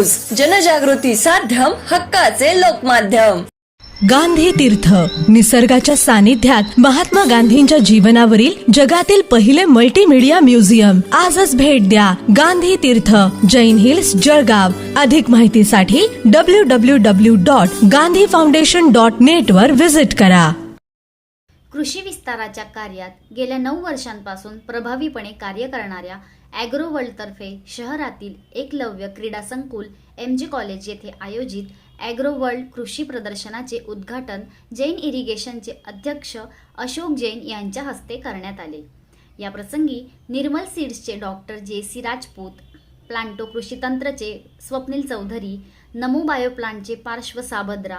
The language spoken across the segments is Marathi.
न्यूज. जनजागृती साध्यम हक्काचे लोकमाध्यम. गांधी तीर्थ. निसर्गाच्या सानिध्यात महात्मा गांधींच्या जीवनावरील जगातील पहिले मल्टीमीडिया म्युझियम आजच भेट द्या गांधी तीर्थ. जैन हिल्स जळगाव. अधिक माहितीसाठी W W W dot Gandhi foundation dot net वर विजिट करा. कृषी विस्ताराच्या कार्यात गेल्या नऊ वर्षांपासून प्रभावीपणे कार्य करणाऱ्या ॲग्रोवर्ल्डतर्फे शहरातील एकलव्य क्रीडा संकुल एम जी कॉलेज येथे आयोजित ॲग्रोवर्ल्ड कृषी प्रदर्शनाचे उद्घाटन जैन इरिगेशनचे अध्यक्ष अशोक जैन यांच्या हस्ते करण्यात आले. या प्रसंगी Nirmal सीड्सचे doctor J C Rajput Planto कृषी तंत्रचे स्वप्नील चौधरी नमो बायो प्लांटचे पार्श्व साबद्रा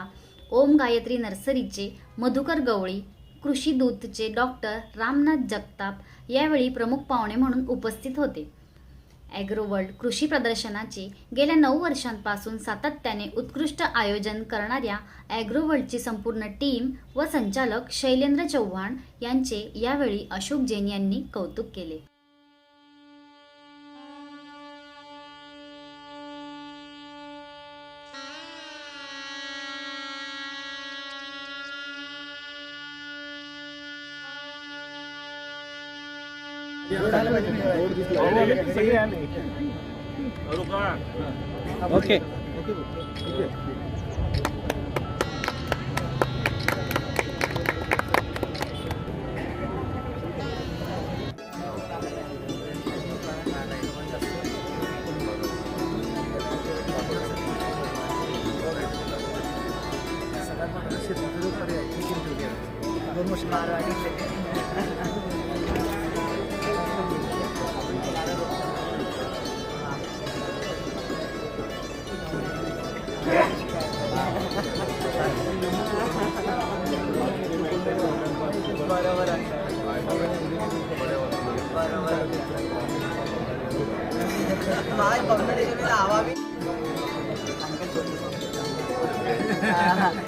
ओम गायत्री नर्सरीचे मधुकर गवळी कृषी दूतचे डॉक्टर रामनाथ जगताप यावेळी प्रमुख पाहुणे म्हणून उपस्थित होते. ॲग्रोवर्ल्ड कृषी प्रदर्शनाचे गेल्या नऊ वर्षांपासून सातत्याने उत्कृष्ट आयोजन करणाऱ्या ॲग्रोवर्ल्डची संपूर्ण टीम व संचालक शैलेंद्र चव्हाण यांचे यावेळी अशोक जैन यांनी कौतुक केले. ओके.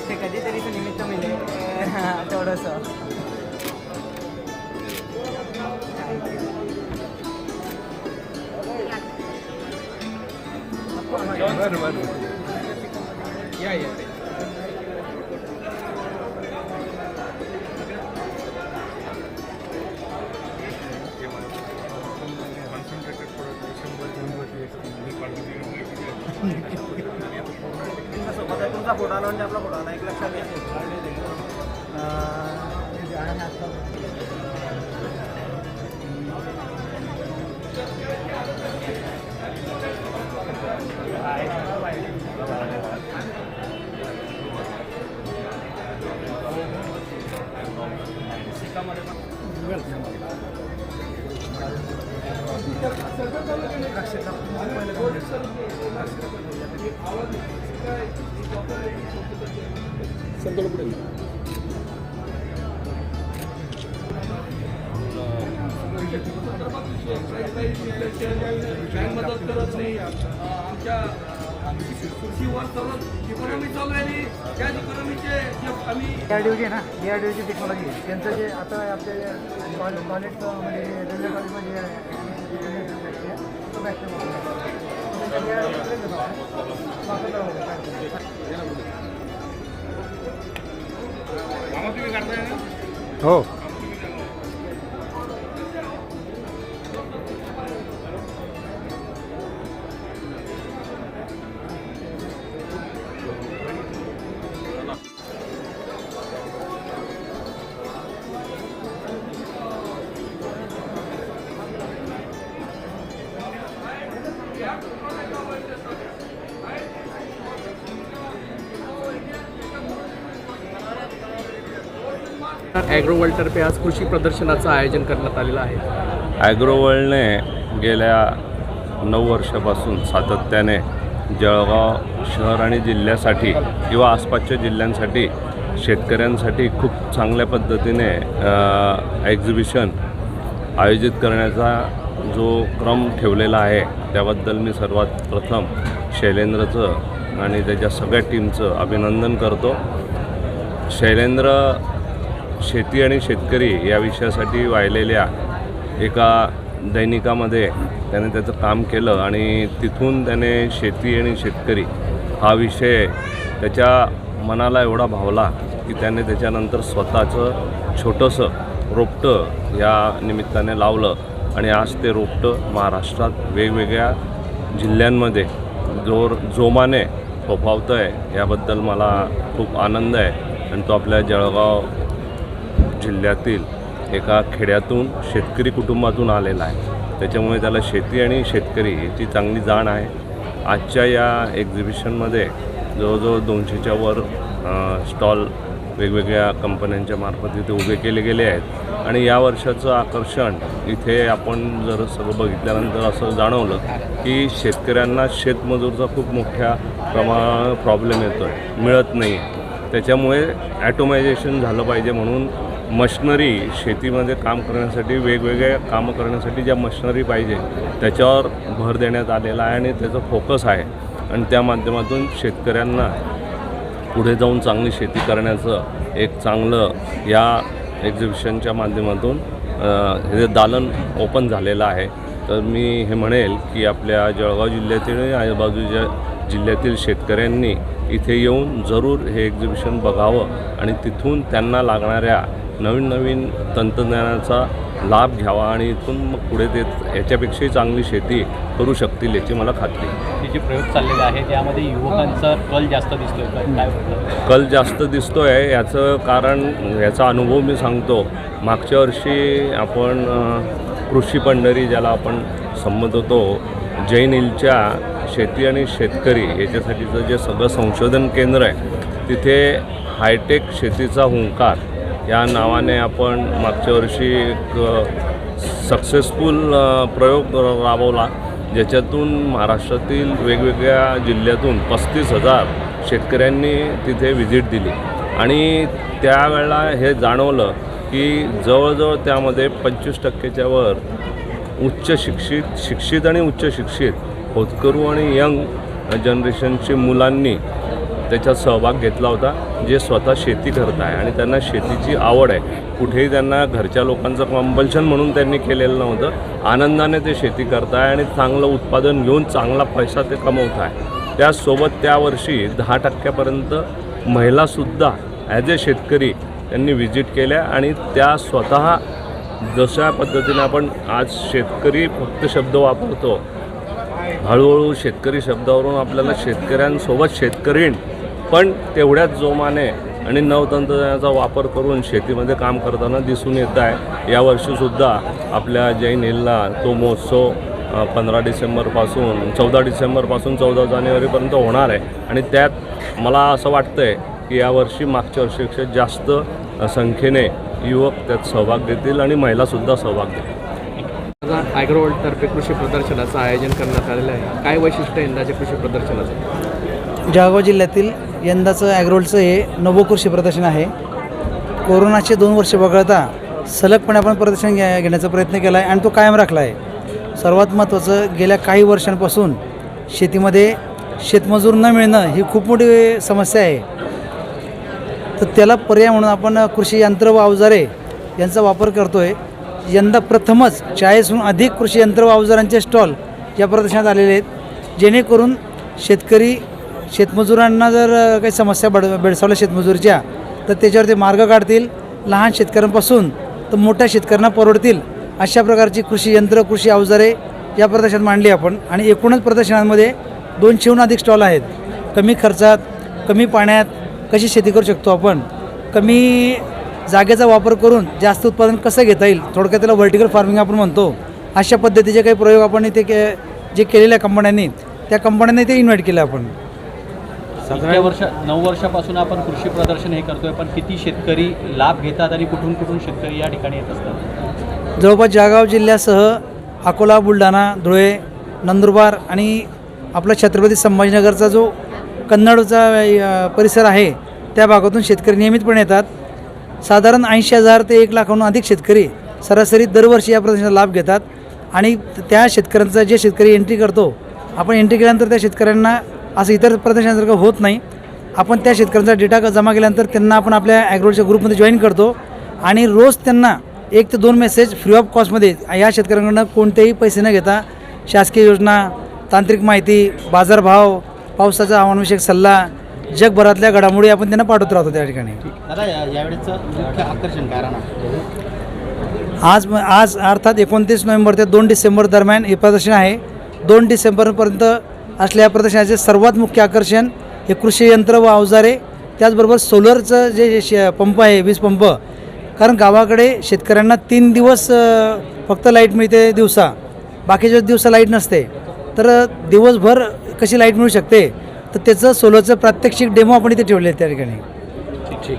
ते कधीतरी निमित्त मिळेल तेवढंच. या या. आहे म्हणजे आपला फोटो एक लक्षात घ्या. मदत करत नाही. आमच्या कृषीवर सर्व इकॉनॉमी चालू आहे आणि त्या इकॉनॉमीचे जे आम्ही डीआरडीओची ना डीआरडीओची टेक्नॉलॉजी त्यांचं जे आता आपल्या कॉलेज कॉलेजचं म्हणजे रेल्वे कॉलेजमध्ये तो हो. ॲग्रोवर्ल्डतर्फे आज कृषी प्रदर्शनाचं आयोजन करण्यात आलेलं आहे. ॲग्रोवर्ल्डने गेल्या नऊ वर्षापासून सातत्याने जळगाव शहर आणि जिल्ह्यासाठी किंवा आसपासच्या जिल्ह्यांसाठी शेतकऱ्यांसाठी खूप चांगल्या पद्धतीने एक्झिबिशन आयोजित करण्याचा जो क्रम ठेवलेला आहे त्याबद्दल मी सर्वात प्रथम शैलेंद्रचं आणि त्याच्या सगळ्या टीमचं अभिनंदन करतो. शैलेंद्र शेती आणि शेतकरी या विषयासाठी वाहिलेल्या एका दैनिकामध्ये त्याने त्याचं काम केलं आणि तिथून त्याने शेती आणि शेतकरी हा विषय त्याच्या मनाला एवढा भावला की त्याने त्याच्यानंतर स्वतःचं छोटंसं रोपटं या निमित्ताने लावलं. आणि आज ते रोपटं महाराष्ट्रात वेगवेगळ्या जिल्ह्यांमध्ये जोर जोमाने फोफावतं आहे याबद्दल मला खूप आनंद आहे. आणि तो आपल्या जळगाव जिल्ह्यातील एका खेड्यातून शेतकरी कुटुंबातून आलेला आहे. त्याच्यामुळे त्याला शेती आणि शेतकरी याची चांगली जाण आहे. आजच्या या एक्झिबिशनमध्ये जवळजवळ दोनशेच्या वर स्टॉल वेगवेगळ्या कंपन्यांच्या मार्फत इथे उभे केले गेले आहेत. आणि या वर्षाचं आकर्षण इथे आपण जर सगळं बघितल्यानंतर असं जाणवलं की शेतकऱ्यांना शेतमजूरचा खूप मोठ्या प्रमा प्रॉब्लेम येतो आहे मिळत नाही. आहे त्याच्यामुळे ॲटोमायझेशन झालं पाहिजे म्हणून मशनरी शेतीमध्ये काम करण्यासाठी वेगवेगळ्या कामं करण्यासाठी ज्या मशनरी पाहिजे त्याच्यावर भर देण्यात आलेला आहे आणि त्याचं फोकस आहे. आणि त्या माध्यमातून शेतकऱ्यांना पुढे जाऊन चांगली शेती करण्याचं एक चांगलं या एक्झिबिशनच्या माध्यमातून हे दालन ओपन झालेलं आहे. तर मी हे म्हणेल की आपल्या जळगाव जिल्ह्यातील आणि आजूबाजूच्या जिल्ह्यातील शेतकऱ्यांनी इथे येऊन जरूर हे एक्झिबिशन बघावं आणि तिथून त्यांना लागणाऱ्या नवीन नवीन तंत्रज्ञानाचा लाभ घ्यावा आणि इथून मग पुढे ते याच्यापेक्षाही चांगली शेती करू शकतील याची मला खात्री. हे जे प्रयोग चाललेले आहे त्यामध्ये युवकांचा कल जास्त दिसतोय काय कल जास्त दिसतो आहे याचं कारण याचा अनुभव मी सांगतो. मागच्या वर्षी आपण कृषी पंढरी ज्याला आपण संमत होतो जैन हिलच्या शेती आणि शेतकरी याच्यासाठीचं जे सगळं संशोधन केंद्र आहे तिथे हायटेक शेतीचा हुंकार या नावाने आपण मागच्या वर्षी एक सक्सेसफुल प्रयोग राबवला ज्याच्यातून महाराष्ट्रातील वेगवेगळ्या जिल्ह्यातून पस्तीस हजार शेतकऱ्यांनी तिथे व्हिजिट दिली. आणि त्यावेळेला हे जाणवलं की जवळजवळ त्यामध्ये पंचवीस टक्क्याच्या वर उच्च शिक्षित शिक्षित आणि उच्च शिक्षित होतकरू आणि यंग जनरेशनची मुलांनी त्याच्यात सहभाग घेतला होता जे स्वतः शेती करत आहे आणि त्यांना शेतीची आवड आहे. कुठेही त्यांना घरच्या लोकांचं कंपल्शन म्हणून त्यांनी केलेलं नव्हतं. आनंदाने ते शेती करत आहे आणि चांगलं उत्पादन घेऊन चांगला पैसा ते कमवत आहे. त्याचसोबत त्यावर्षी दहा टक्क्यापर्यंत महिलासुद्धा ॲज अ शेतकरी त्यांनी व्हिजिट केल्या आणि त्या स्वतः जशा पद्धतीने आपण आज शेतकरी फक्त शब्द वापरतो हळूहळू शेतकरी शब्दावरून आपल्याला शेतकऱ्यांसोबत शेतकरीण पण तेवढ्याच जोमाने आणि नवतंत्रज्ञानाचा वापर करून शेतीमध्ये काम करताना दिसून येत आहे. यावर्षीसुद्धा आपल्या जैन हिलला तो महोत्सव पंधरा डिसेंबरपासून चौदा डिसेंबरपासून चौदा जानेवारीपर्यंत होणार आहे. आणि त्यात मला असं वाटतं आहे की यावर्षी मागच्या वर्षीपेक्षा जास्त संख्येने युवक त्यात सहभाग घेतील आणि महिलासुद्धा सहभाग घेतील. आज ॲग्रोवर्ल्डतर्फे कृषी प्रदर्शनाचं आयोजन करण्यात आलेलं आहे. काय वैशिष्ट्य आहे यंदाच्या कृषी प्रदर्शनाचं? जळगाव जिल्ह्यातील यंदाचं ॲग्रोलचं हे नवो कृषी प्रदर्शन आहे. कोरोनाचे दोन वर्ष वगळता सलगपणे आपण प्रदर्शन घ्या घेण्याचा प्रयत्न केला आहे आणि तो कायम राखला आहे सर्वात महत्त्वाचं गेल्या काही वर्षांपासून शेतीमध्ये शेतमजूर न मिळणं ही खूप मोठी समस्या आहे. तर त्याला पर्याय म्हणून आपण कृषी यंत्र व अवजारे यांचा वापर करतो आहे यंदा प्रथमच चाळीसहून अधिक कृषी यंत्र व अवजारांचे स्टॉल या प्रदर्शनात आलेले आहेत. जेणेकरून शेतकरी शेतमजुरांना जर काही समस्या बड बेडसावल्या शेतमजुरीच्या तर त्याच्यावर ते मार्ग काढतील. लहान शेतकऱ्यांपासून तर मोठ्या शेतकऱ्यांना परवडतील. अशा प्रकारची कृषी यंत्र कृषी अवजारे या प्रदर्शनात मांडली आपण. आणि एकूणच प्रदर्शनांमध्ये दोनशेहून अधिक स्टॉल आहेत. कमी खर्चात कमी पाण्यात कशी शेती करू शकतो आपण? कमी जागेचा वापर करून जास्त उत्पादन कसं घेता येईल? थोडक्यात त्याला व्हर्टिकल फार्मिंग आपण म्हणतो. अशा पद्धतीचे काही प्रयोग आपण इथे के जे केलेल्या कंपन्यांनी त्या कंपन्यांनी ते इन्व्हाइट केलं आपण. इतक्या वर्ष नऊ वर्षापासून आपण कृषी प्रदर्शन हे करतोय पण किती शेतकरी लाभ घेतात आणि कुठून कुठून शेतकरी या ठिकाणी येत असतात? जवळपास जळगाव जिल्ह्यासह अकोला बुलढाणा धुळे नंदुरबार आणि आपला छत्रपती संभाजीनगरचा जो कन्नडचा परिसर आहे त्या भागातून शेतकरी नियमितपणे येतात. साधारण ऐंशी हजार ते एक लाखाहून अधिक शेतकरी सरासरी दरवर्षी या प्रदर्शनाचा लाभ घेतात. आणि त्या शेतकऱ्यांचा जे शेतकरी एंट्री करतो आपण एंट्री केल्यानंतर त्या शेतकऱ्यांना असं इतर प्रदर्शनासारखं होत नाही. आपण त्या शेतकऱ्यांचा डेटा जमा केल्यानंतर त्यांना आपण आपल्या ॲग्रोच्या ग्रुपमध्ये जॉईन करतो. आणि रोज त्यांना एक ते दोन मेसेज फ्री ऑफ कॉस्टमध्ये या शेतकऱ्यांकडनं कोणतेही पैसे न घेता शासकीय योजना तांत्रिक माहिती बाजारभाव पावसाचा हवामानविषयक सल्ला जगभरातल्या घडामोडी आपण त्यांना पाठवत राहतो त्या ठिकाणी. आज आज अर्थात एकोणतीस नोव्हेंबर ते दोन डिसेंबर दरम्यान हे प्रदर्शन आहे. दोन डिसेंबरपर्यंत असल्या प्रदर्शनाचे सर्वात मुख्य आकर्षण हे कृषी यंत्र व अवजारे त्याचबरोबर सोलरचं जे श शे पंप आहे वीज पंप कारण गावाकडे शेतकऱ्यांना तीन दिवस फक्त लाइट मिळते दिवसा. बाकीच्या दिवसा लाइट नसते. तर दिवसभर कशी लाइट मिळू शकते? तर त्याचं सोलरचं प्रात्यक्षिक डेमो आपण इथे ठेवले त्या ठिकाणी. ठीक.